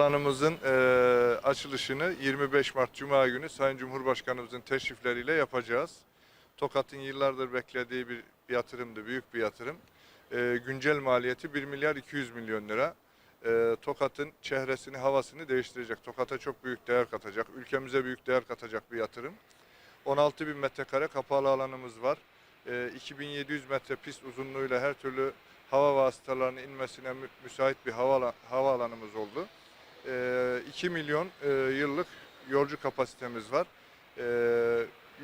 Havaalanımızın e, açılışını 25 Mart Cuma günü Sayın Cumhurbaşkanımızın teşrifleriyle yapacağız. Tokat'ın yıllardır beklediği bir yatırımdı, büyük bir yatırım. E, güncel maliyeti 1 milyar 200 milyon lira. E, Tokat'ın çehresini, havasını değiştirecek. Tokat'a çok büyük değer katacak, ülkemize büyük değer katacak bir yatırım. 16 bin metrekare kapalı alanımız var. E, 2700 metre pist uzunluğuyla her türlü hava vasıtalarının inmesine mü- müsait bir hava, havaalanımız oldu. E, 2 milyon e, yıllık yolcu kapasitemiz var. E,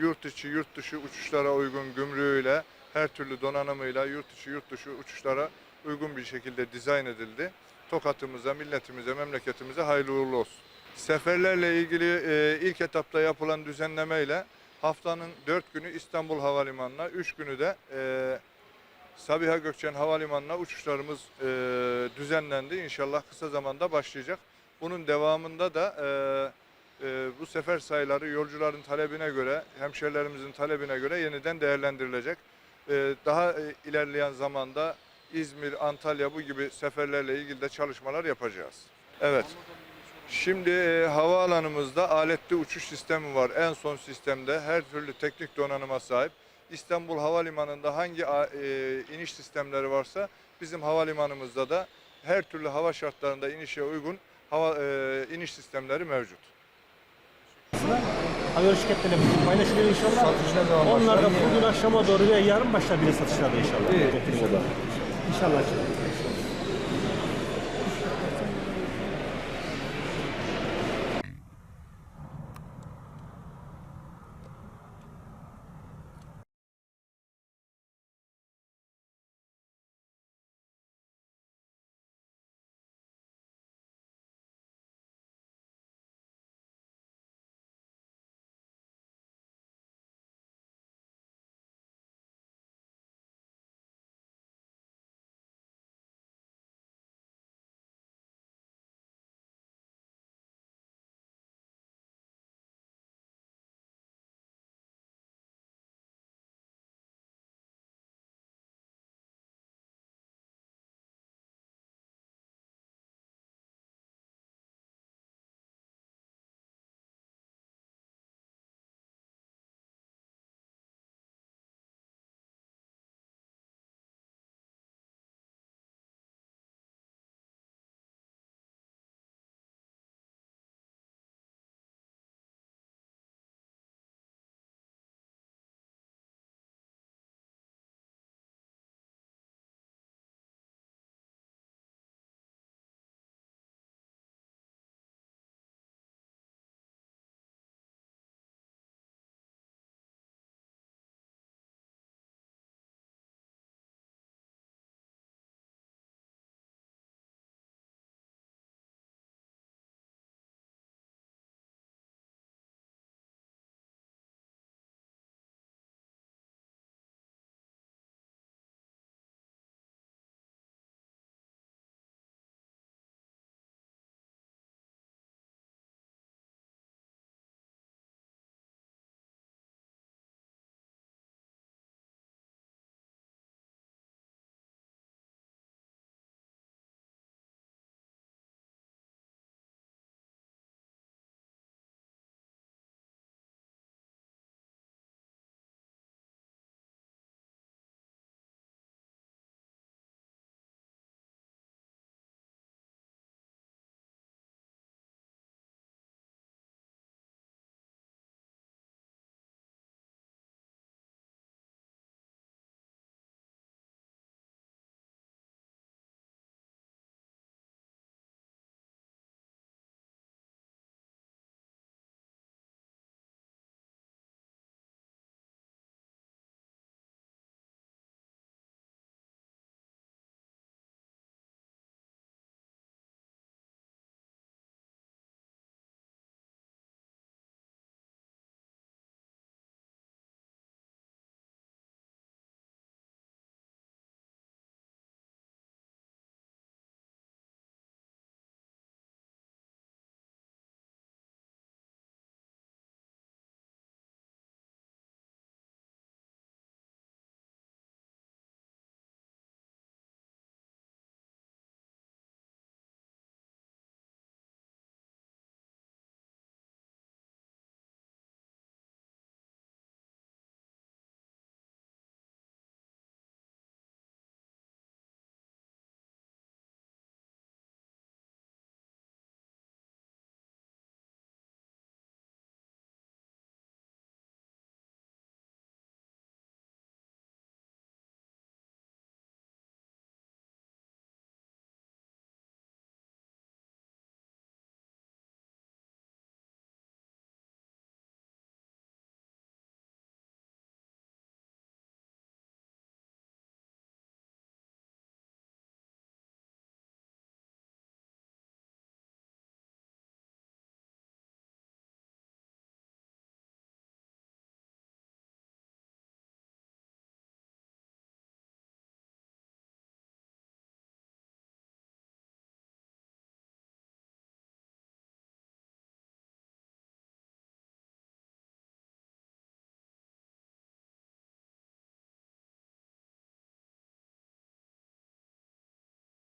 yurt içi, yurt dışı uçuşlara uygun gümrüğüyle, her türlü donanımıyla yurt içi, yurt dışı uçuşlara uygun bir şekilde dizayn edildi. Tokat'ımıza, milletimize, memleketimize hayırlı uğurlu olsun. Seferlerle ilgili e, ilk etapta yapılan düzenlemeyle haftanın 4 günü İstanbul Havalimanı'na, 3 günü de e, Sabiha Gökçen Havalimanı'na uçuşlarımız düzenlendi. İnşallah kısa zamanda başlayacak. Bunun devamında da e, e, bu sefer sayıları yolcuların talebine göre, hemşerilerimizin talebine göre yeniden değerlendirilecek. E, daha e, ilerleyen zamanda İzmir, Antalya bu gibi seferlerle ilgili de çalışmalar yapacağız. Evet. Şimdi e, havaalanımızda aletli uçuş sistemi var. En son sistemde her türlü teknik donanıma sahip. İstanbul Havalimanı'nda hangi e, iniş sistemleri varsa bizim havalimanımızda da her türlü hava şartlarında inişe uygun hava e, iniş sistemleri mevcut. Havayolu şirketlerine paylaşılıyor inşallah. Satış ne zaman Onlar da bugün akşama doğru veya yarın başlar bile satışlarda inşallah. İyi. İnşallah. İnşallah.